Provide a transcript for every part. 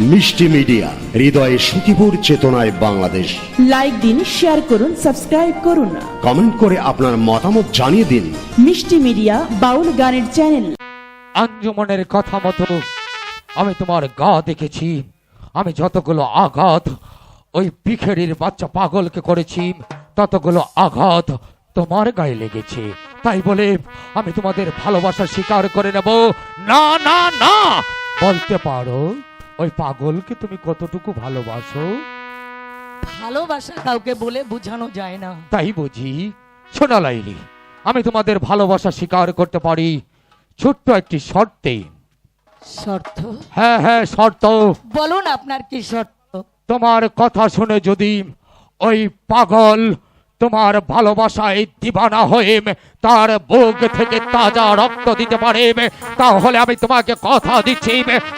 মিষ্টি মিডিয়া হৃদয়ে সুখীপুর চেতনায় বাংলাদেশ। লাইক দিন শেয়ার করুন সাবস্ক্রাইব করুন। কমেন্ট করে আপনার মতামত জানিয়ে দিন। মিষ্টি মিডিয়া বাউল গানের চ্যানেল আঞ্জুমনের কথা মতো আমি তোমার গা দেখেছি। আমি যতগুলো আঘাত ওই পিখেরির বাচ্চা পাগলকে করেছি ততগুলো আঘাত তোমার গায়ে লেগেছে। তাই বলে আমি তোমাদের ভালোবাসা স্বীকার করে নেব। না না না! বলতে পারো ওই পাগলকে তুমি কতটুকু ভালোবাসো? ভালোবাসা কাউকে বলে বোঝানো যায় না। তাই বুঝি। শোনা লাইলি আমি তোমাদের ভালোবাসা স্বীকার করতে পারি। ছোট্ট একটি শর্তে। শর্ত? হ্যাঁ হ্যাঁ শর্ত। বলুন আপনার কি শর্ত? তোমার কথা শুনে যদি ওই পাগল তোমার ভালোবাসায় দিবানা হয়ে তার বুক থেকে তাজা রক্ত দিতে পারে। তাহলে আমি তোমাকে কথা দিচ্ছি।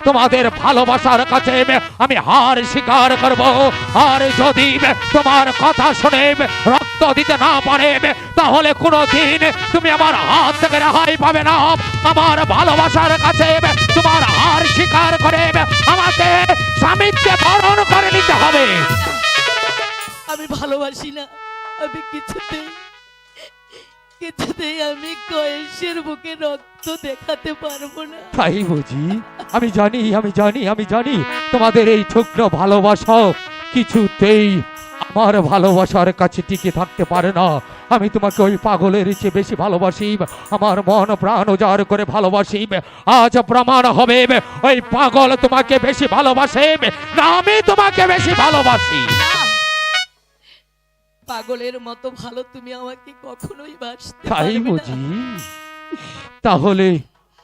তোমাদের ভালোবাসার কাছে আমি হার স্বীকার করব। আর যদি তোমার কথা শুনে রক্ত দিতে না পারে, তাহলে কোনোদিন তুমি আমার হাত থেকে রেহাই পাবে না। আমার ভালোবাসার কাছে তোমার হার স্বীকার করে আমাকে স্বামীকে বরণ করে নিতে হবে। আমি ভালোবাসি না। আমি কিছুতেই কিছুতেই আমি কয়েসের বুকে রক্ত দেখাতে পারব না। তাই বুঝি? আমি জানি আমি জানি আমি জানি তোমাদের এই ছোট্ট ভালোবাসা কিছুতেই আমার ভালোবাসার কাছে টিকে থাকতে পারে না। আমি তোমাকে ওই পাগলের চেয়ে বেশি ভালোবাসি, আমার মন প্রাণ উজাড় করে ভালোবাসি। আজ প্রমাণ হবে, ওই পাগল তোমাকে বেশি ভালোবাসে, না, আমি তোমাকে বেশি ভালোবাসি। পাগলের মতো ভালো তুমি আমাকে কখনোই বাসতে তাই বুঝি? তাহলে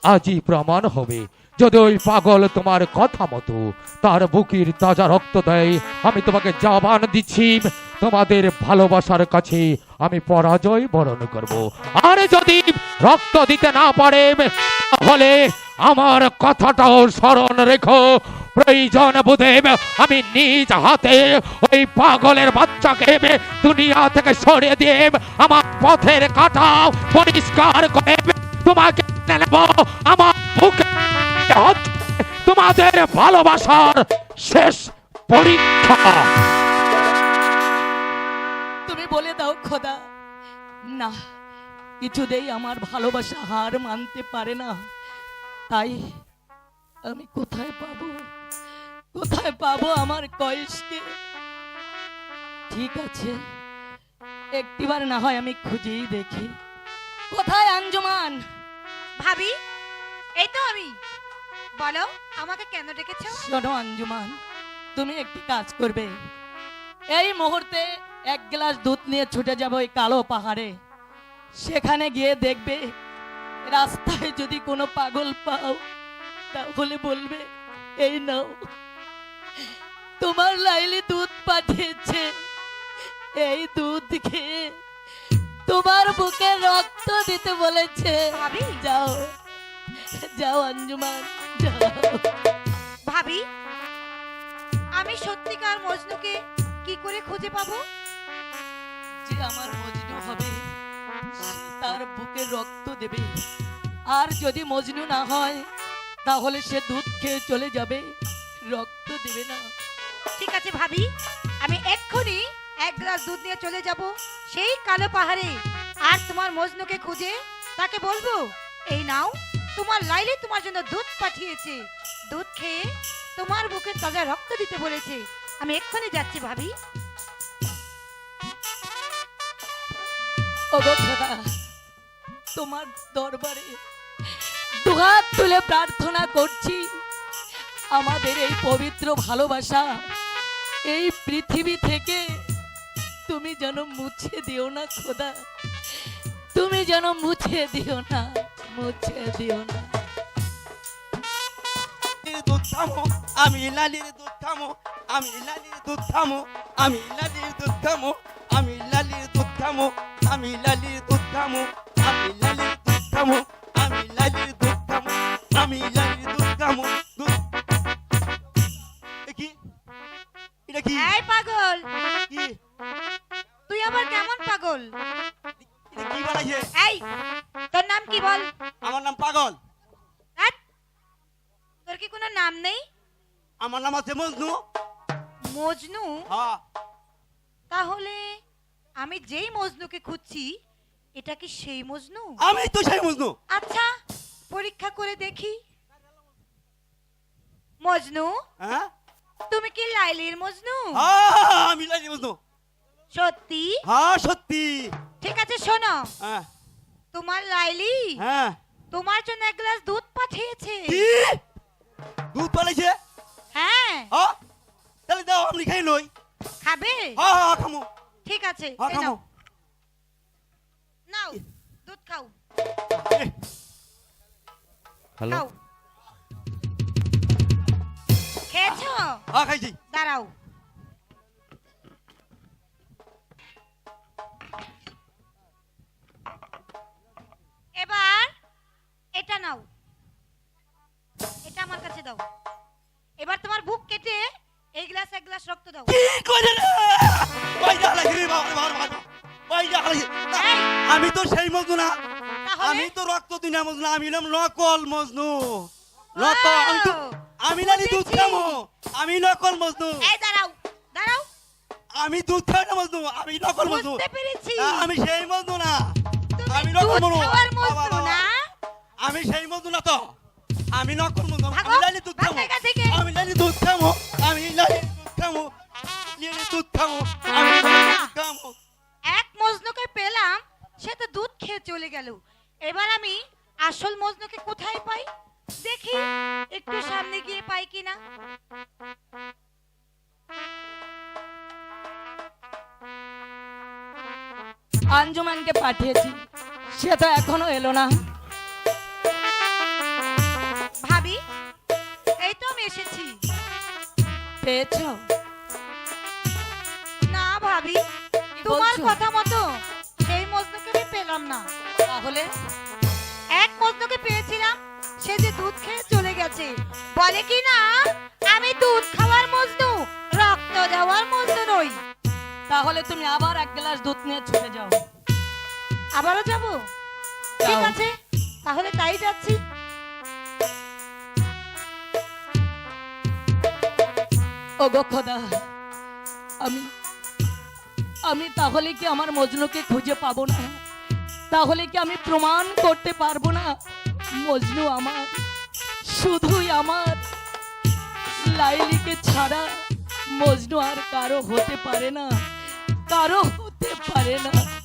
আজই প্রমাণ হবে যদি ওই পাগল তোমার কথা মতো তার বুকের তাজা রক্ত দেয় আমি তোমাকে জাবান দিচ্ছি তোমাদের ভালোবাসার কাছে আমি পরাজয় বরণ করব। আর যদি রক্ত দিতে না পারে তাহলে আমার কথাটাও স্মরণ রেখো। প্রয়োজন বোধে আমি নিজ হাতে ওই পাগলের বাচ্চাকে দুনিয়া থেকে সরিয়ে দিয়ে আমার পথের কাটা পরিষ্কার করে তোমাকে নেব আমার বুকে তোমাদের ভালোবাসার শেষ পরীক্ষা। তুমি বলে দাও খোদা, না, কিছুতেই আমার ভালোবাসা হার মানতে পারে না। তাই আমি কোথায় পাবো? কোথায় পাবো আমার কয়েসকে ঠিক আছে একটিবার না হয় আমি খুঁজেই দেখি। কোথায় আঞ্জুমান? ভাবি এই তো আমি। বলো আমাকে কেন ডেকেছো? শোনো আঞ্জুমান তুমি একটি কাজ করবে। এই মুহূর্তে এক গ্লাস দুধ নিয়ে ছুটে যাব ওই কালো পাহাড়ে। সেখানে গিয়ে দেখবে রাস্তায় যদি কোনো পাগল পাও তাহলে বলবে এই নাও। তোমার লাইলি দুধ পাঠিয়েছে। এই দুধ খেয়ে তোমার বুকে রক্ত দিতে বলেছে। যাও যাও আঞ্জুমান ভাবি আমি সত্যিকার মজনুকে কি করে খুঁজে পাবো? যে আমার মজনু হবে তার বুকে রক্ত দেবে। আর যদি মজনু না হয় তাহলে সে দুধ খেয়ে চলে যাবে। রক্ত দেবে না। ঠিক আছে ভাবি, আমি এক্ষুনি এক গ্লাস দুধ নিয়ে চলে যাব। সেই কালো পাহাড়ে। আর তোমার মজনুকে খুঁজে তাকে বলব, এই নাও, তোমার লাইলি তোমার জন্য দুধ পাঠিয়েছে। দুধ খেয়ে তোমার বুকে তাজা রক্ত দিতে বলেছে। আমি এক্ষুনি যাচ্ছি ভাবি। তোমার দরবারে দুহাত তুলে প্রার্থনা করছি। আমাদের এই পবিত্র ভালোবাসা, এই পৃথিবী থেকে তুমি যেন মুছে দিও না খোদা। তুমি যেন মুছে দিও না, মুছে দিও না। লালির দুধ থামো আমি লালির দুধ থামো আমি লালির দুধ থামো আমি লালির দুধ থামো আমি লালির দুধ থামো আমি লালির দুধ থামো আমি লালির দুধ থামো আমি লালির দুধ থামো আমি লালির দুধ থামো এটা কি? এই পাগল। কি? তুই আবার কেমন পাগল? কি বানাইছে? এই তোর নাম কি বল? আমার নাম পাগল। তোর কি কোনো নাম নেই? আমার নাম আছে মজনু। মজনু? হ্যাঁ। তাহলে আমি যেই মজনুকে খুঁজছি এটা কি সেই মজনু? আমি তো সেই মজনু। আচ্ছা পরীক্ষা করে দেখি। মজনু হ্যাঁ? তুমি কি লাইলির মজনু? হ্যাঁ, আমি লাইলি মজনু। সত্যি? হ্যাঁ সত্যি। ঠিক আছে শোনো। হ্যাঁ। তোমার লাইলি হ্যাঁ। তোমার জন্য এক গ্লাস দুধ পাঠিয়েছে। কি? দুধ পালাইছে হ্যাঁ। হ্যাঁ তাহলে দাও আমি খাই লই খাবে? হ্যাঁ হ্যাঁ খামো। ঠিক আছে হ্যাঁ খামো নাও। নাও দুধ খাও। হ্যালো খাও। খেয়েছো? হ্যাঁ খাইছি। দাঁড়াও। এবার এটা নাও। এটা আমার কাছে দাও। এবার তোমার বুক কেটে এই গ্লাস এক গ্লাস রক্ত দাও। কি করে পয়সা লাগি বাবা বাবা পয়সা লাগি আমি তো সেই মজনু না। আমি তো রক্ত দুনিয়া মজনু আমি হলাম নকল মজনু। আমি নানি দুধ খামো আমি নকল মজনু। এই দাঁড়াও দাঁড়াও। আমি দুধ খাই না মজনু আমি নকল মজনু। আমি সেই মজনু না। আমি নকল মজনু। না? আমি সেই মজনু না তো। আমি নকল মজনু। আমি লালি দুধ খামো আমি লালি দুধ খামো আমি লালি দুধ খামো লালি দুধ খামো আমি দুধ খামো এক মজনুকে পেলাম সে তো দুধ খেয়ে চলে গেল। এবার আমি আসল মজনুকে কোথায় পাই? আঞ্জুমানকে পাঠিয়েছি সে তো এখনও এলো না। ভাবি এই তো আমি এসেছি। পেয়েছ? না ভাবি তোমার? কথা মতো সেই মজনুকে আমি পেলাম না। তাহলে? এক মজনুকে পেয়েছিলাম সে যে দুধ খেয়ে চলে গেছে বলে কি না? আমি দুধ খাওয়ার মজনু রক্ত দেওয়ার মজনু নই। তাহলে তুমি আবার এক গ্লাস দুধ নিয়ে ছুটে যাও। আবারও যাব? ঠিক আছে তাহলে তাই যাচ্ছি। ও গো খোদা আমি আমি তাহলে কি আমার মজনুকে খুঁজে পাবো না? তাহলে কি আমি প্রমাণ করতে পারব না? মজনু আমার শুধুই আমার। লাইলিকে ছাড়া মজনু আর কারও হতে পারে না। কারও হতে পারে না।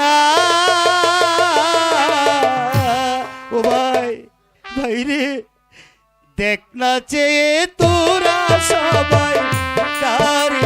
না। ও ভাই ভাই রে দেখ না চেয়ে তোরা সবাই কারি